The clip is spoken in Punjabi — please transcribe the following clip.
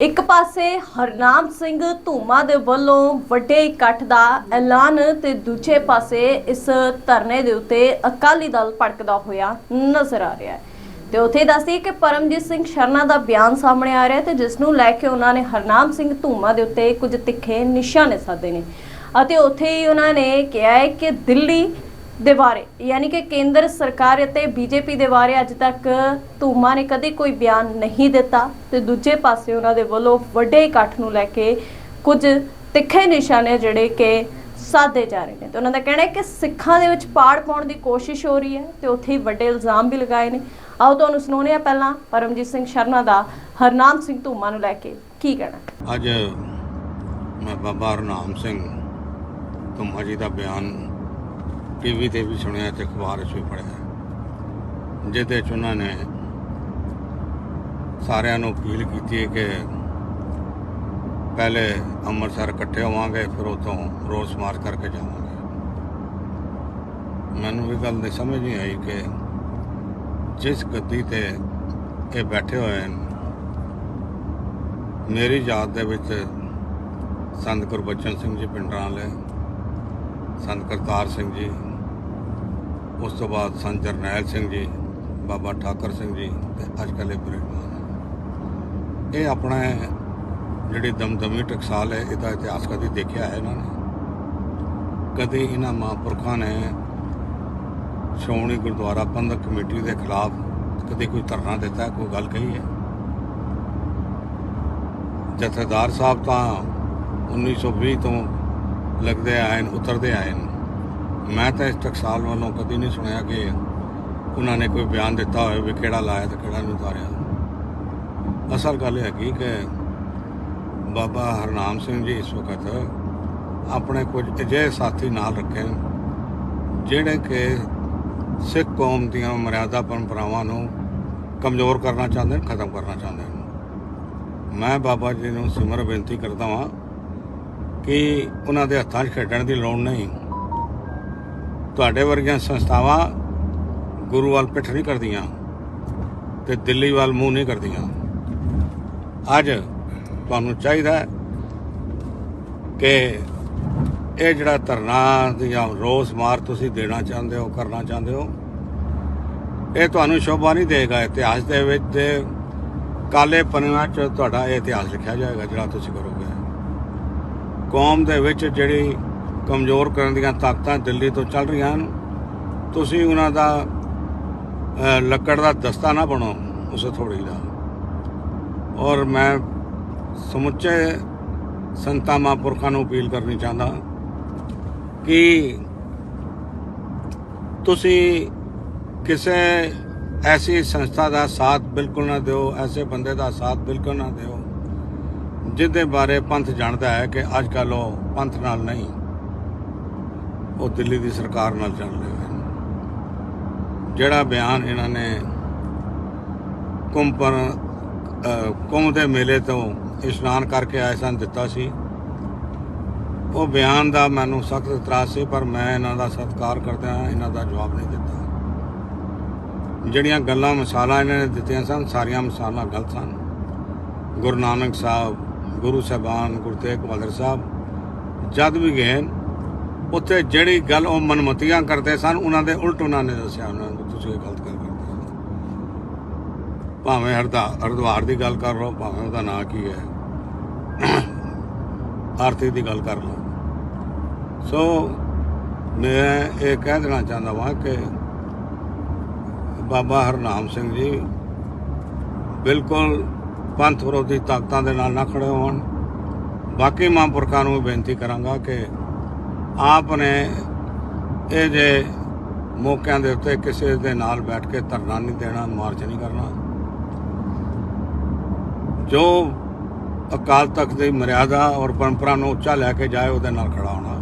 ਇੱਕ ਪਾਸੇ ਹਰਨਾਮ ਸਿੰਘ ਧੂਮਾ ਦੇ ਵੱਲੋਂ ਵੱਡੇ ਇਕੱਠ ਦਾ ਐਲਾਨ ਤੇ ਦੂਜੇ ਪਾਸੇ ਇਸ ਧਰਨੇ ਦੇ ਉੱਤੇ ਅਕਾਲੀ ਦਲ ਭੜਕਦਾ ਹੋਇਆ ਨਜ਼ਰ ਆ ਰਿਹਾ ਹੈ। ਤੇ ਉੱਥੇ ਦੱਸਦੀ ਕਿ ਪਰਮਜੀਤ ਸਿੰਘ ਸ਼ਰਨਾ ਦਾ ਬਿਆਨ ਸਾਹਮਣੇ ਆ ਰਿਹਾ ਤੇ ਜਿਸ ਨੂੰ ਲੈ ਕੇ ਉਹਨਾਂ ਨੇ ਹਰਨਾਮ ਸਿੰਘ ਧੂਮਾ ਦੇ ਉੱਤੇ ਕੁਝ ਤਿੱਖੇ ਨਿਸ਼ਾਨੇ ਸਾਧੇ ਨੇ। ਅਤੇ ਉੱਥੇ ਹੀ ਉਹਨਾਂ ਨੇ ਕਿਹਾ ਹੈ ਕਿ ਦਿੱਲੀ ਦੇ ਬਾਰੇ, ਯਾਨੀ ਕਿ ਕੇਂਦਰ ਸਰਕਾਰ ਅਤੇ ਬੀਜੇਪੀ ਦੇ ਬਾਰੇ ਅੱਜ ਤੱਕ ਧੂਮਾ ਨੇ ਕਦੇ ਕੋਈ ਬਿਆਨ ਨਹੀਂ ਦਿੱਤਾ ਤੇ ਦੂਜੇ ਪਾਸੇ ਉਹਨਾਂ ਦੇ ਵੱਲੋਂ ਵੱਡੇ ਇਕੱਠ ਨੂੰ ਲੈ ਕੇ ਕੁਝ ਤਿੱਖੇ ਨਿਸ਼ਾਨੇ ਜਿਹੜੇ ਕਿ ਸਾਧੇ ਜਾ ਰਹੇ ਨੇ। ਤੇ ਉਹਨਾਂ ਦਾ ਕਹਿਣਾ ਹੈ ਕਿ ਸਿੱਖਾਂ ਦੇ ਵਿੱਚ ਪਾੜ ਪਾਉਣ ਦੀ ਕੋਸ਼ਿਸ਼ ਹੋ ਰਹੀ ਹੈ ਤੇ ਉੱਥੇ ਹੀ ਵੱਡੇ ਇਲਜ਼ਾਮ ਵੀ ਲਗਾਏ ਨੇ। ਆਓ ਤੁਹਾਨੂੰ ਸੁਣਾਉਂਦੇ ਹਾਂ ਪਹਿਲਾਂ ਪਰਮਜੀਤ ਸਿੰਘ ਸ਼ਰਮਾ ਦਾ, ਹਰਨਾਮ ਸਿੰਘ ਧੂਮਾ ਨੂੰ ਲੈ ਕੇ ਕੀ ਕਹਿਣਾ। ਅੱਜ ਮੈਂ ਬਾਬਾ ਹਰਨਾਮ ਸਿੰਘ ਧੂਮਾ ਜੀ ਦਾ ਬਿਆਨ ਟੀਵੀ ਤੇ ਵੀ ਸੁਣਿਆ ਤੇ ਅਖਬਾਰ 'ਚ ਵੀ ਪੜ੍ਹਿਆ। ਜਿਹਦੇ 'ਚ ਉਹਨਾਂ ਨੇ ਸਾਰਿਆਂ ਨੂੰ ਅਪੀਲ ਕੀਤੀ ਹੈ ਕਿ ਪਹਿਲੇ ਅੰਮ੍ਰਿਤਸਰ ਇਕੱਠੇ ਹੋਵਾਂਗੇ, ਫਿਰ ਉਤੋਂ ਰੋਸ ਮਾਰਚ ਕਰਕੇ ਜਾਵਾਂਗੇ। ਮੈਨੂੰ ਇਹ ਗੱਲ ਨਹੀਂ ਸਮਝ ਨਹੀਂ ਆਈ ਕਿ ਜਿਸ ਗੱਦੀ ਤੇ ਇਹ ਬੈਠੇ ਹੋਏ ਹਨ, ਮੇਰੀ ਯਾਦ ਦੇ ਵਿੱਚ ਸੰਤ ਗੁਰਬਚਨ ਸਿੰਘ ਜੀ ਪਿੰਡਰਾਂ ਵਾਲੇ ਸੰਤ ਕਰਤਾਰ ਸਿੰਘ ਜੀ, ਉਸ ਤੋਂ ਬਾਅਦ ਸੰਤ ਜਰਨੈਲ ਸਿੰਘ ਜੀ, ਬਾਬਾ ਠਾਕਰ ਸਿੰਘ ਜੀ ਤੇ ਅੱਜ ਕੱਲ੍ਹ ਇਹ ਬ੍ਰਿਟਮਾਨ ਇਹ ਆਪਣਾ ਜਿਹੜੀ ਦਮਦਮੀ ਟਕਸਾਲ ਹੈ, ਇਹਦਾ ਇਤਿਹਾਸ ਕਦੀ ਦੇਖਿਆ ਹੈ ਇਹਨਾਂ ਨੇ? ਕਦੇ ਇਹਨਾਂ ਮਹਾਂਪੁਰਖਾਂ ਨੇ ਸ਼੍ਰੋਮਣੀ ਗੁਰਦੁਆਰਾ ਪ੍ਰਬੰਧਕ ਕਮੇਟੀ ਦੇ ਖਿਲਾਫ ਕਦੇ ਕੋਈ ਧਰਨਾ ਦਿੱਤਾ? ਕੋਈ ਗੱਲ ਕਹੀ ਹੈ? ਜਥੇਦਾਰ ਸਾਹਿਬ ਤਾਂ 1920 ਤੋਂ ਲੱਗਦੇ ਆਏ ਨੇ, ਉਤਰਦੇ ਆਏ ਨੇ। ਮੈਂ ਤਾਂ ਇਸ ਟਕਸਾਲ ਵੱਲੋਂ ਕਦੀ ਨਹੀਂ ਸੁਣਿਆ ਕਿ ਉਹਨਾਂ ਨੇ ਕੋਈ ਬਿਆਨ ਦਿੱਤਾ ਹੋਵੇ ਵੀ ਕਿਹੜਾ ਲਾਇਆ ਤੇ ਕਿਹੜਾ ਨਹੀਂ ਉਤਾਰਿਆ। ਅਸਲ ਗੱਲ ਹੈਗੀ ਕਿ ਬਾਬਾ ਹਰਨਾਮ ਸਿੰਘ ਜੀ ਇਸ ਵਕਤ ਆਪਣੇ ਕੁਝ ਅਜਿਹੇ ਸਾਥੀ ਨਾਲ ਰੱਖੇ ਜਿਹੜੇ ਕਿ ਸਿੱਖ ਕੌਮ ਦੀਆਂ ਮਰਿਆਦਾ ਪਰੰਪਰਾਵਾਂ ਨੂੰ ਕਮਜ਼ੋਰ ਕਰਨਾ ਚਾਹੁੰਦੇ ਨੇ, ਖਤਮ ਕਰਨਾ ਚਾਹੁੰਦੇ ਨੇ। ਮੈਂ ਬਾਬਾ ਜੀ ਨੂੰ ਸਿਮਰ ਬੇਨਤੀ ਕਰਦਾ ਹਾਂ ਕਿ ਉਹਨਾਂ ਦੇ ਹੱਥਾਂ 'ਚ ਖੇਡਣ ਦੀ ਲੋੜ ਨਹੀਂ। ਤੁਹਾਡੇ ਵਰਗੀਆਂ ਸੰਸਥਾਵਾਂ ਗੁਰੂ ਵੱਲ ਪਿੱਠ ਨਹੀਂ ਕਰਦੀਆਂ ਤੇ ਦਿੱਲੀ ਵੱਲ ਮੂੰਹ ਨਹੀਂ ਕਰਦੀਆਂ। ਅੱਜ ਤੁਹਾਨੂੰ ਚਾਹੀਦਾ ਕਿ ਇਹ ਜਿਹੜਾ ਧਰਨਾ ਜਾਂ ਰੋਸ ਮਾਰ ਤੁਸੀਂ ਦੇਣਾ ਚਾਹੁੰਦੇ ਹੋ, ਕਰਨਾ ਚਾਹੁੰਦੇ ਹੋ, ਇਹ ਤੁਹਾਨੂੰ ਸ਼ੋਭਾ ਨਹੀਂ ਦੇਗਾ। ਇਤਿਹਾਸ ਦੇ ਵਿੱਚ ਤੇ ਕਾਲੇ ਪੰਨਿਆਂ 'ਚ ਤੁਹਾਡਾ ਇਹ ਇਤਿਹਾਸ ਲਿਖਿਆ ਜਾਏਗਾ ਜਿਹੜਾ ਤੁਸੀਂ ਕਰੋਗੇ। ਕੌਮ ਦੇ ਵਿੱਚ ਜਿਹੜੀ ਕਮਜ਼ੋਰ ਕਰਨ ਦੀਆਂ ਤਾਕਤਾਂ ਦਿੱਲੀ ਤੋਂ ਚੱਲ ਰਹੀਆਂ ਹਨ, ਤੁਸੀਂ ਉਹਨਾਂ ਦਾ ਲੱਕੜ ਦਾ ਦਸਤਾ ਨਾ ਬਣੋ ਉਸ ਥੋੜੀ ਦਾ। ਔਰ ਮੈਂ ਸਮੁੱਚੇ ਸੰਤਾਂ ਮਹਾਂਪੁਰਖਾਂ ਨੂੰ ਅਪੀਲ ਕਰਨੀ ਚਾਹੁੰਦਾ ਕਿ ਤੁਸੀਂ ਕਿਸੇ ਐਸੀ ਸੰਸਥਾ ਦਾ ਸਾਥ ਬਿਲਕੁਲ ਨਾ ਦਿਓ, ਐਸੇ ਬੰਦੇ ਦਾ ਸਾਥ ਬਿਲਕੁਲ ਨਾ ਦਿਓ ਜਿਹਦੇ ਬਾਰੇ ਪੰਥ ਜਾਣਦਾ ਹੈ ਕਿ ਅੱਜ ਕੱਲ੍ਹ ਉਹ ਪੰਥ ਨਾਲ ਨਹੀਂ, ਉਹ ਦਿੱਲੀ ਦੀ ਸਰਕਾਰ ਨਾਲ ਚੱਲ ਰਹੇ ਹਨ ਜਿਹੜਾ ਬਿਆਨ ਇਹਨਾਂ ਨੇ ਕੁੰਪਰ ਕੁੰਭ ਦੇ ਮੇਲੇ ਤੋਂ ਇਸ਼ਨਾਨ ਕਰਕੇ ਆਏ ਸਨ, ਦਿੱਤਾ ਸੀ। ਉਹ ਬਿਆਨ ਦਾ ਮੈਨੂੰ ਸਖਤ ਇਤਰਾਜ਼ ਸੀ, ਪਰ ਮੈਂ ਇਹਨਾਂ ਦਾ ਸਤਿਕਾਰ ਕਰਦਾ ਹਾਂ, ਇਹਨਾਂ ਦਾ ਜਵਾਬ ਨਹੀਂ ਦਿੱਤਾ। ਜਿਹੜੀਆਂ ਗੱਲਾਂ, ਮਿਸਾਲਾਂ ਇਹਨਾਂ ਨੇ ਦਿੱਤੀਆਂ ਸਨ, ਸਾਰੀਆਂ ਮਿਸਾਲਾਂ ਗਲਤ ਸਨ। ਗੁਰੂ ਨਾਨਕ ਸਾਹਿਬ ਗੁਰੂ ਸਾਹਿਬਾਨ, ਗੁਰੂ ਤੇਗ ਬਹਾਦਰ ਸਾਹਿਬ, ਜਦ ਵੀ ਗਏ ਉੱਥੇ ਜਿਹੜੀ ਗੱਲ ਉਹ ਮਨਮਤੀਆਂ ਕਰਦੇ ਸਨ, ਉਹਨਾਂ ਦੇ ਉਲਟ ਉਹਨਾਂ ਨੇ ਦੱਸਿਆ, ਉਹਨਾਂ ਨੂੰ ਤੁਸੀਂ ਇਹ ਗਲਤ ਗੱਲ ਕਰਦੇ ਹੋ। ਭਾਵੇਂ ਹਰਦਾ, ਹਰਦੁਆਰ ਦੀ ਗੱਲ ਕਰ ਲਓ, ਭਾਵੇਂ ਉਹਦਾ ਨਾਂ ਕੀ ਹੈ, ਆਰਤੀ ਦੀ ਗੱਲ ਕਰ ਲਓ। ਸੋ ਮੈਂ ਇਹ ਕਹਿ ਦੇਣਾ ਚਾਹੁੰਦਾ ਵਾਂ ਕਿ ਬਾਬਾ ਹਰਨਾਮ ਸਿੰਘ ਜੀ ਬਿਲਕੁਲ ਪੰਥ ਵਿਰੋਧੀ ਤਾਕਤਾਂ ਦੇ ਨਾਲ ਨਾ ਖੜੇ ਹੋਣ। ਬਾਕੀ ਮਹਾਂਪੁਰਖਾਂ ਨੂੰ ਬੇਨਤੀ ਕਰਾਂਗਾ ਕਿ ਆਪ ਨੇ ਇਹ ਜੇ ਮੌਕਿਆਂ ਦੇ ਉੱਤੇ ਕਿਸੇ ਦੇ ਨਾਲ ਬੈਠ ਕੇ ਧਰਨਾ ਨਹੀਂ ਦੇਣਾ, ਮਾਰਚ ਨਹੀਂ ਕਰਨਾ। ਜੋ ਅਕਾਲ ਤਖਤ ਦੀ ਮਰਿਆਦਾ ਔਰ ਪਰੰਪਰਾ ਨੂੰ ਉੱਚਾ ਲੈ ਕੇ ਜਾਏ, ਉਹਦੇ ਨਾਲ ਖੜਾ ਹੋਣਾ।